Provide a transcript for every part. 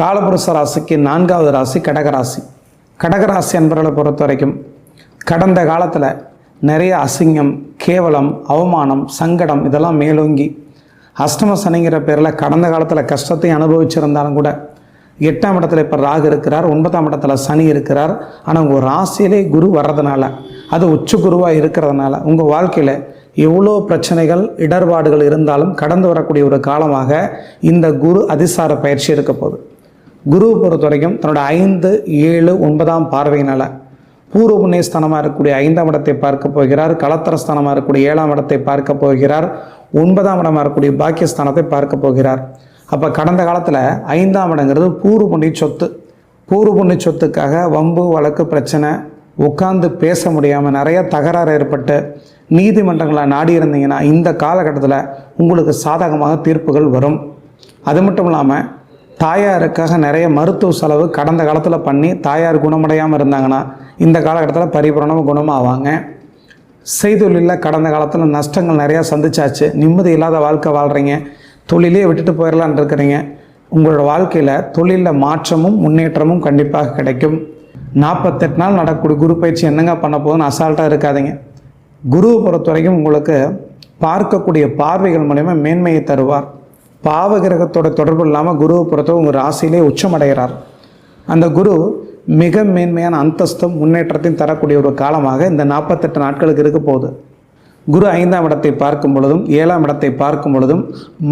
காலபுருஷ ராசிக்கு நான்காவது ராசி கடகராசி கடகராசி என்பவர்களை பொறுத்த வரைக்கும் கடந்த காலத்தில் நிறைய அசிங்கம் கேவலம் அவமானம் சங்கடம் இதெல்லாம் மேலோங்கி அஷ்டம சனிங்கிற பேரில் கடந்த காலத்தில் கஷ்டத்தை அனுபவிச்சிருந்தாலும் கூட எட்டாம் இடத்துல இப்போ ராகு இருக்கிறார் ஒன்பதாம் இடத்துல சனி இருக்கிறார். ஆனால் உங்கள் ராசியிலே குரு வர்றதுனால அது உச்ச குருவாக இருக்கிறதுனால உங்கள் வாழ்க்கையில் எவ்வளோ பிரச்சனைகள் இடர்பாடுகள் இருந்தாலும் கடந்து வரக்கூடிய ஒரு காலமாக இந்த குரு அதிசார பயிற்சி இருக்க போகுது. குருவை பொறுத்த வரைக்கும் தன்னோட ஐந்து ஏழு ஒன்பதாம் பார்வையினால் பூர்வ புண்ணியஸ்தானமாக இருக்கக்கூடிய ஐந்தாம் இடத்தை பார்க்க போகிறார் கலத்தரஸ்தானமாக இருக்கக்கூடிய ஏழாம் இடத்தை பார்க்க போகிறார் ஒன்பதாம் இடமாக இருக்கக்கூடிய பாக்கியஸ்தானத்தை பார்க்க போகிறார். அப்போ கடந்த காலத்தில் ஐந்தாம் இடங்கிறது பூர்வ புண்ணிய சொத்து. பூர்வ புண்ணிய சொத்துக்காக வம்பு வழக்கு பிரச்சனை உட்கார்ந்து பேச முடியாமல் நிறைய தகராறு ஏற்பட்டு நீதிமன்றங்களை நாடி இருந்தீங்கன்னா இந்த காலகட்டத்தில் உங்களுக்கு சாதகமாக தீர்ப்புகள் வரும். அது மட்டும் இல்லாமல் தாயாருக்காக நிறைய மருத்துவ செலவு கடந்த காலத்தில் பண்ணி தாயார் குணமடையாமல் இருந்தாங்கன்னா இந்த காலகட்டத்தில் பரிபூரணமாக குணமாவாங்க. செய்தொழிலில் கடந்த காலத்தில் நஷ்டங்கள் நிறையா சந்திச்சாச்சு. நிம்மதி இல்லாத வாழ்க்கை வாழ்கிறீங்க தொழிலே விட்டுட்டு போயிடலான் இருக்கிறீங்க. உங்களோட வாழ்க்கையில் தொழிலில் மாற்றமும் முன்னேற்றமும் கண்டிப்பாக கிடைக்கும். நாற்பத்தெட்டு நாள் நடக்கக்கூடிய குரு பயிற்சி என்னங்க பண்ண போகுதுன்னு அசால்ட்டாக இருக்காதீங்க. குருவை பொறுத்த வரைக்கும் உங்களுக்கு பார்க்கக்கூடிய பார்வைகள் மூலயமா மேன்மையை தருவார். பாவ கிரகத்தோட தொடர்பு இல்லாமல் குருவை பொறுத்த உங்கள் ராசியிலே உச்சமடைகிறார். அந்த குரு மிக மேன்மையான அந்தஸ்தும் முன்னேற்றத்தையும் தரக்கூடிய ஒரு காலமாக இந்த நாற்பத்தெட்டு நாட்களுக்கு இருக்க போகுது. குரு ஐந்தாம் இடத்தை பார்க்கும் பொழுதும் ஏழாம் இடத்தை பார்க்கும் பொழுதும்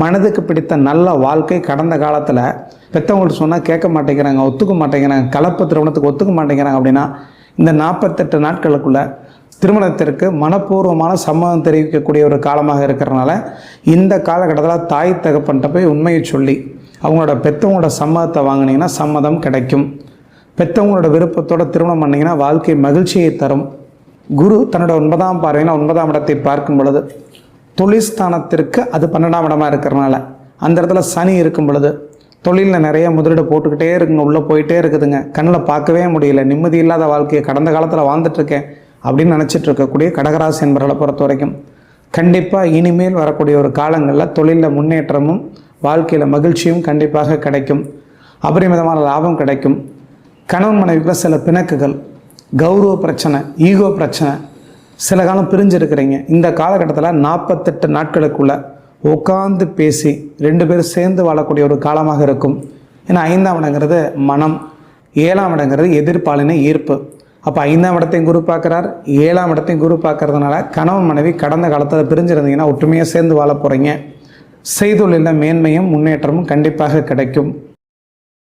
மனதுக்கு பிடித்த நல்ல வாழ்க்கை கடந்த காலத்தில் பெற்றவங்கள்ட்ட சொன்னால் கேட்க மாட்டேங்கிறாங்க ஒத்துக்க மாட்டேங்கிறாங்க கலப்பு திருமணத்துக்கு ஒத்துக்க மாட்டேங்கிறாங்க அப்படின்னா இந்த நாற்பத்தெட்டு நாட்களுக்குள்ளே திருமணத்திற்கு மனப்பூர்வமான சம்மதம் தெரிவிக்கக்கூடிய ஒரு காலமாக இருக்கிறனால இந்த காலகட்டத்தில் தாய் தகப்பன்ட்ட போய் உண்மையை சொல்லி அவங்களோட பெற்றவங்களோட சம்மதத்தை வாங்கினீங்கன்னா சம்மதம் கிடைக்கும். பெற்றவங்களோட விருப்பத்தோட திருமணம் பண்ணிங்கன்னா வாழ்க்கை மகிழ்ச்சியை தரும். குரு தன்னோட ஒன்பதாம் பார்வையில் ஒன்பதாம் இடத்தை பார்க்கும் பொழுது தொழில்ஸ்தானத்திற்கு அது பன்னெண்டாம் இடமா இருக்கிறனால அந்த இடத்துல சனி இருக்கும் பொழுது தொழிலில் நிறைய முதலீடு போட்டுக்கிட்டே இருக்குங்க உள்ளே போயிட்டே இருக்குதுங்க. கண்ணில் பார்க்கவே முடியல நிம்மதி இல்லாத வாழ்க்கையை கடந்த காலத்தில் வாழ்ந்துட்டுருக்கேன் அப்படின்னு நினச்சிட்டு இருக்கக்கூடிய கடகராசி என்பவர்களை பொறுத்த வரைக்கும் கண்டிப்பாக இனிமேல் வரக்கூடிய ஒரு காலங்களில் தொழிலில் முன்னேற்றமும் வாழ்க்கையில் மகிழ்ச்சியும் கண்டிப்பாக கிடைக்கும். அபரிமிதமான லாபம் கிடைக்கும். கணவன் மனைவிக்குள்ள சில பிணக்குகள் கௌரவ பிரச்சனை ஈகோ பிரச்சனை சில காலம் பிரிஞ்சிருக்கிறீங்க. இந்த காலகட்டத்தில் நாற்பத்தெட்டு நாட்களுக்குள்ள உட்காந்து பேசி ரெண்டு பேரும் சேர்ந்து வாழக்கூடிய ஒரு காலமாக இருக்கும். ஏன்னா ஐந்தாம் இடங்கிறது மனம் ஏழாம் இடங்கிறது எதிர்ப்பாலின ஈர்ப்பு. அப்போ ஐந்தாம் இடத்தையும் குரு பார்க்குறார். ஏழாம் இடத்தையும் குரு பார்க்கறதுனால கணவன் மனைவி கடந்த காலத்தில் பிரிஞ்சிருந்தீங்கன்னா ஒற்றுமையாக சேர்ந்து வாழ போகிறீங்க செய்தொழிலில் மேன்மையும் முன்னேற்றமும் கண்டிப்பாக கிடைக்கும்.